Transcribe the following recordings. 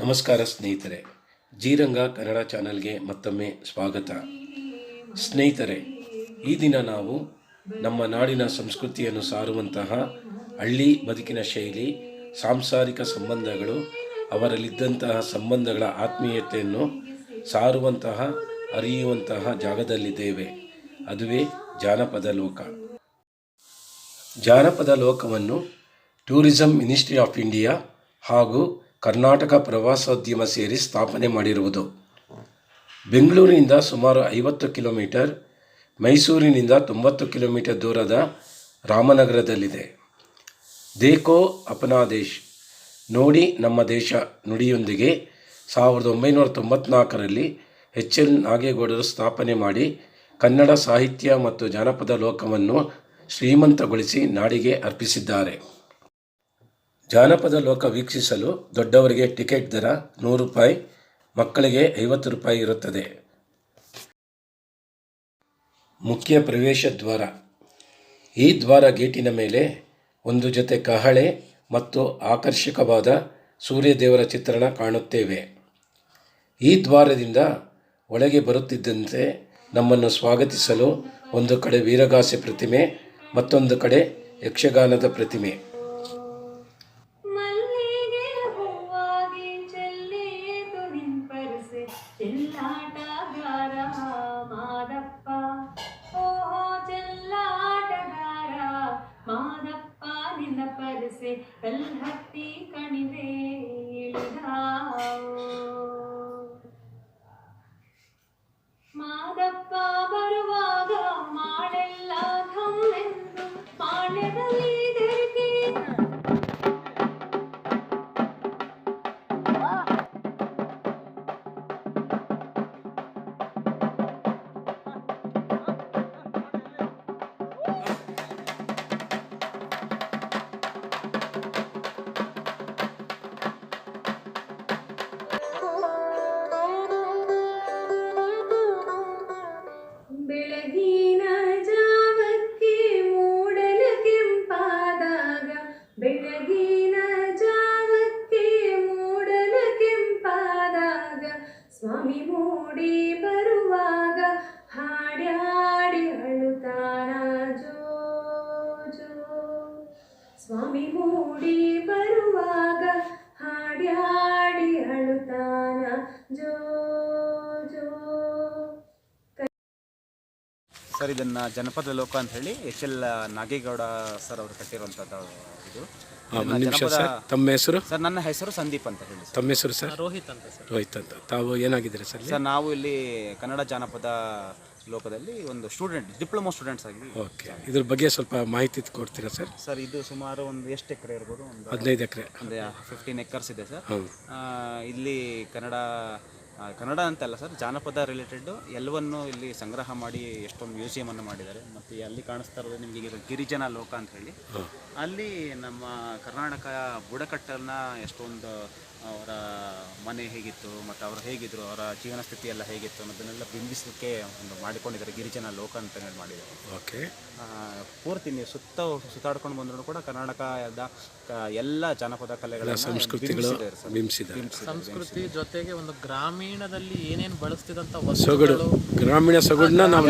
ನಮಸ್ಕಾರ ಸ್ನೇಹಿತರೆ, ಜೀರಂಗ ಕನ್ನಡ ಚಾನಲ್ಗೆ ಮತ್ತೊಮ್ಮೆ ಸ್ವಾಗತ. ಸ್ನೇಹಿತರೆ, ಈ ದಿನ ನಾವು ನಮ್ಮ ನಾಡಿನ ಸಂಸ್ಕೃತಿಯನ್ನು ಸಾರುವಂತಹ ಹಳ್ಳಿ ಬದುಕಿನ ಶೈಲಿ, ಸಾಂಸಾರಿಕ ಸಂಬಂಧಗಳು, ಅವರಲ್ಲಿದ್ದಂತಹ ಸಂಬಂಧಗಳ ಆತ್ಮೀಯತೆಯನ್ನು ಸಾರುವಂತಹ, ಅರಿಯುವಂತಹ ಜಾಗದಲ್ಲಿದ್ದೇವೆ. ಅದುವೇ ಜಾನಪದ ಲೋಕ. ಜಾನಪದ ಲೋಕವನ್ನು ಟೂರಿಸಂ ಮಿನಿಸ್ಟ್ರಿ ಆಫ್ ಇಂಡಿಯಾ ಹಾಗೂ ಕರ್ನಾಟಕ ಪ್ರವಾಸೋದ್ಯಮ ಸೇರಿ ಸ್ಥಾಪನೆ ಮಾಡಿರುವುದು. ಬೆಂಗಳೂರಿನಿಂದ ಸುಮಾರು ಐವತ್ತು ಕಿಲೋಮೀಟರ್, ಮೈಸೂರಿನಿಂದ ತೊಂಬತ್ತು ಕಿಲೋಮೀಟರ್ ದೂರದ ರಾಮನಗರದಲ್ಲಿದೆ. ದೇಕೋ ಅಪನಾ ದೇಶ್ ನೋಡಿ ನಮ್ಮ ದೇಶ ನುಡಿಯೊಂದಿಗೆ ಸಾವಿರದ ಒಂಬೈನೂರ ತೊಂಬತ್ನಾಲ್ಕರಲ್ಲಿ ಎಚ್ ಎಲ್ ನಾಗೇಗೌಡರು ಸ್ಥಾಪನೆ ಮಾಡಿ ಕನ್ನಡ ಸಾಹಿತ್ಯ ಮತ್ತು ಜಾನಪದ ಲೋಕವನ್ನು ಶ್ರೀಮಂತಗೊಳಿಸಿ ನಾಡಿಗೆ ಅರ್ಪಿಸಿದ್ದಾರೆ. ಜಾನಪದ ಲೋಕ ವೀಕ್ಷಿಸಲು ದೊಡ್ಡವರಿಗೆ ಟಿಕೆಟ್ ದರ ನೂರು ರೂಪಾಯಿ, ಮಕ್ಕಳಿಗೆ ಐವತ್ತು ರೂಪಾಯಿ ಇರುತ್ತದೆ. ಮುಖ್ಯ ಪ್ರವೇಶ ದ್ವಾರ. ಈ ದ್ವಾರ ಗೇಟಿನ ಮೇಲೆ ಒಂದು ಜೊತೆ ಕಹಳೆ ಮತ್ತು ಆಕರ್ಷಕವಾದ ಸೂರ್ಯದೇವರ ಚಿತ್ರಣ ಕಾಣುತ್ತೇವೆ. ಈ ದ್ವಾರದಿಂದ ಒಳಗೆ ಬರುತ್ತಿದ್ದಂತೆ ನಮ್ಮನ್ನು ಸ್ವಾಗತಿಸಲು ಒಂದು ಕಡೆ ವೀರಗಾಸೆ ಪ್ರತಿಮೆ, ಮತ್ತೊಂದು ಕಡೆ ಯಕ್ಷಗಾನದ ಪ್ರತಿಮೆ. ಕಲ್ಹತ್ತಿ ಕಣಿವೆ ಮಾದಪ್ಪ ಬರುವಾಗ ಮಾಡೆಲ್ಲ ಘಮ್ಮೆಂದು ಮಾಳ್ಯದಲ್ಲಿ ಸ್ವಾಮಿ ಮೂಡಿ ಬರುವಾಗ ಹಾಡ್ಯಾಡಿ ಅಳುತ್ತಾನ ಜೋ ಜೋ ಸ್ವಾಮಿ ಮೂಡಿ ಬರುವಾಗ ಹಾಡ್ಯಾಡಿ ಅಳುತ್ತಾನ ಜೋ ಜೋ ಸರ್, ಇದನ್ನ ಜನಪದ ಲೋಕ ಅಂತ ಹೇಳಿ ಎಚ್ ಎಲ್ ನಾಗೇಗೌಡ ಸರ್ ಅವರು ಕಟ್ಟಿರುವಂಥದ್ದು ಇದು. ಒಂದು ನಿಮಿಷ ಸರ್. ತಮ್ಮ ಹೆಸರು? ಸರ್ ನನ್ನ ಹೆಸರು ಸಂದೀಪ್ ಅಂತ ಹೇಳಿ ಸರ್. ತಮ್ಮ ಹೆಸರು ಸರ್? ರೋಹಿತ್ ಅಂತ ಸರ್. ರೋಹಿತ್ ಅಂತ. ತಾವು ಏನಾಗಿದ್ದೀರಿ ಸರ್ ಸರ್ ನಾವು ಇಲ್ಲಿ ಕನ್ನಡ ಜಾನಪದ ಲೋಕದಲ್ಲಿ ಒಂದು ಸ್ಟೂಡೆಂಟ್ ಡಿಪ್ಲೊಮಾ ಸ್ಟೂಡೆಂಟ್ಸ್ ಆಗಿ ಓಕೆ. ಇದ್ರ ಬಗ್ಗೆ ಸ್ವಲ್ಪ ಮಾಹಿತಿ ಕೊಡ್ತೀರಾ ಸರ್? ಸರ್ ಇದು ಸುಮಾರು ಒಂದು ಎಷ್ಟು ಎಕರೆ ಇರ್ಬೋದು? ಒಂದು ಹದಿನೈದು ಎಕರೆ. ಒಂದು ಫಿಫ್ಟೀನ್ ಎಕರ್ಸ್ ಇದೆ ಸರ್. ಆ, ಇಲ್ಲಿ ಕನ್ನಡ ಕನ್ನಡ ಅಂತ ಅಲ್ಲ ಸರ್ ಜಾನಪದ ರಿಲೇಟೆಡ್ ಎಲ್ಲವನ್ನು ಇಲ್ಲಿ ಸಂಗ್ರಹ ಮಾಡಿ ಎಷ್ಟೊಂದು ಮ್ಯೂಸಿಯಮನ್ನು ಮಾಡಿದ್ದಾರೆ. ಮತ್ತೆ ಅಲ್ಲಿ ಕಾಣಿಸ್ತಾ ಇರೋದು ನಿಮಗೆ ಈಗ ಗಿರಿಜನ ಲೋಕ ಅಂತ ಹೇಳಿ. ಅಲ್ಲಿ ನಮ್ಮ ಕರ್ನಾಟಕ ಬುಡಕಟ್ಟನ್ನ ಎಷ್ಟೊಂದು ಅವರ ಮನೆ ಹೇಗಿತ್ತು ಮತ್ತು ಅವರು ಹೇಗಿದ್ರು ಅವರ ಜೀವನ ಸ್ಥಿತಿ ಎಲ್ಲ ಹೇಗಿತ್ತು ಅನ್ನೋದನ್ನೆಲ್ಲ ಬಿಂಬಿಸಲಿಕ್ಕೆ ಒಂದು ಮಾಡಿಕೊಂಡಿದ್ದಾರೆ ಗಿರಿಜನ ಲೋಕ ಅಂತ ಹೇಳಿ ಮಾಡಿದ್ದಾರೆ. ಓಕೆ. ಪೂರ್ತಿ ನೀವು ಸುತ್ತ ಸುತ್ತಾಡ್ಕೊಂಡು ಬಂದರೂ ಕೂಡ ಕರ್ನಾಟಕದ ಎಲ್ಲ ಜಾನಪದ ಕಲೆಗಳ ಸಂಸ್ಕೃತಿಗಳು ಬಿಂಬಿಸಿದ್ದಾರೆ ಸಂಸ್ಕೃತಿ ಜೊತೆಗೆ ಒಂದು ಗ್ರಾಮೀಣದಲ್ಲಿ ಏನೇನು ಬಳಸ್ತಿದಂತ ಗ್ರಾಮೀಣ ಸೊಗಡನ್ನ ನಾವು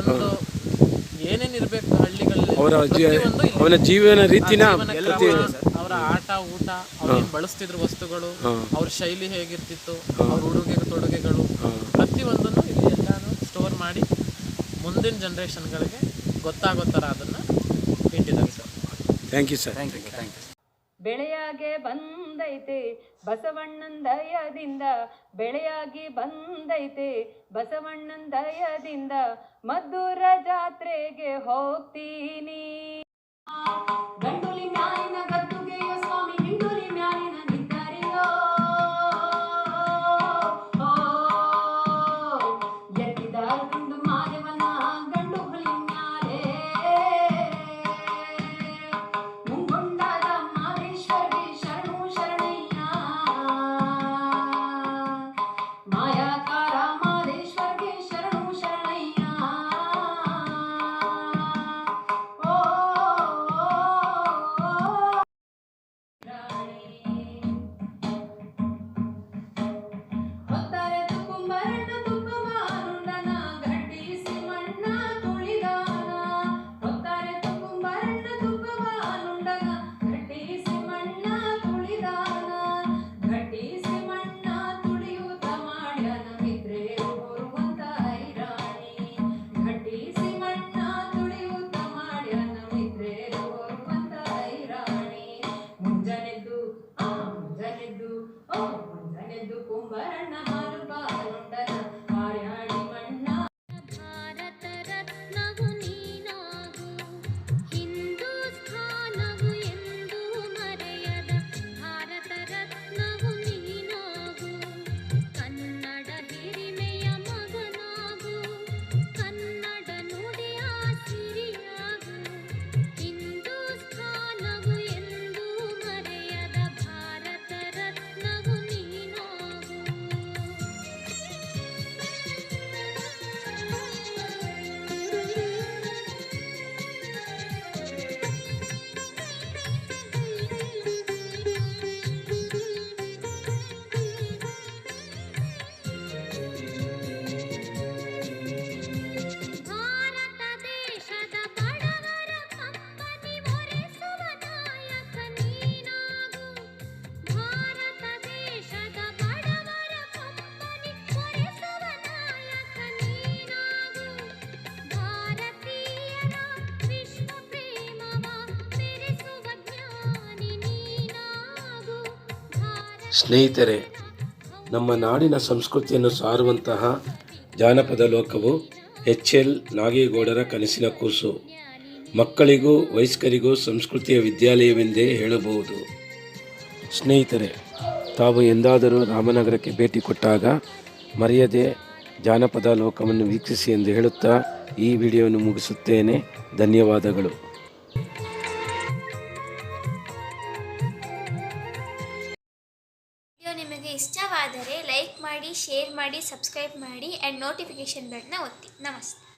ಒಂದು ಏನೇನ್ ಇರಬೇಕು ಹಳ್ಳಿಗಳಲ್ಲಿ ಅವರ ಜೀ ಅವನ ಜೀವನ ರೀತಿನ ಜೀವನ ಪ್ರತಿ ಅವರ ಆಟ ಊಟ ಬಳಸ್ತಿದ್ರು ವಸ್ತುಗಳು ಅವ್ರ ಶೈಲಿ ಹೇಗಿರ್ತಿತ್ತು ಅವ್ರ ಉಡುಗೆ ತೊಡುಗೆಗಳು ಪ್ರತಿಯೊಂದನ್ನು ಇಲ್ಲಿ ಎಲ್ಲಾನು ಸ್ಟೋರ್ ಮಾಡಿ ಮುಂದಿನ ಜನರೇಷನ್ಗಳಿಗೆ ಗೊತ್ತಾಗೋ ಥರ ಅದನ್ನ ಇಟ್ಟಿದ್ದಾರೆ sir thank you sir thank you thank you ಬೆಳೆಯಾಗೆ ಬಂದೈತೆ ಬಸವಣ್ಣನ ದಯದಿಂದ ಬೆಳೆಯಾಗಿ ಬಂದೈತೆ ಬಸವಣ್ಣನ ದಯದಿಂದ ಮದ್ದೂರ ಜಾತ್ರೆಗೆ ಹೋಗ್ತೀನಿ. ಗಂಡುಲಿ ಕೊಂಬರಣ್ಣ ಮಾರು ಪಾರುಂಡನ ಸ್ನೇಹಿತರೆ, ನಮ್ಮ ನಾಡಿನ ಸಂಸ್ಕೃತಿಯನ್ನು ಸಾರುವಂತಹ ಜಾನಪದ ಲೋಕವು ಎಚ್ ಎಲ್ ನಾಗೇಗೌಡರ ಕನಸಿನ ಕೂಸು. ಮಕ್ಕಳಿಗೂ, ವಯಸ್ಕರಿಗೂ ಸಂಸ್ಕೃತಿಯ ವಿದ್ಯಾಲಯವೆಂದೇ ಹೇಳಬಹುದು. ಸ್ನೇಹಿತರೆ, ತಾವು ಎಂದಾದರೂ ರಾಮನಗರಕ್ಕೆ ಭೇಟಿ ಕೊಟ್ಟಾಗ ಮರೆಯದೆ ಜಾನಪದ ಲೋಕವನ್ನು ವೀಕ್ಷಿಸಿ ಎಂದು ಹೇಳುತ್ತಾ ಈ ವಿಡಿಯೋವನ್ನು ಮುಗಿಸುತ್ತೇನೆ. ಧನ್ಯವಾದಗಳು. ಸಬ್ಸ್ಕ್ರೈಬ್ ಮಾಡಿ ಆ್ಯಂಡ್ ನೋಟಿಫಿಕೇಷನ್ ಬೆಲ್ನ ಒತ್ತಿ. ನಮಸ್ತೆ.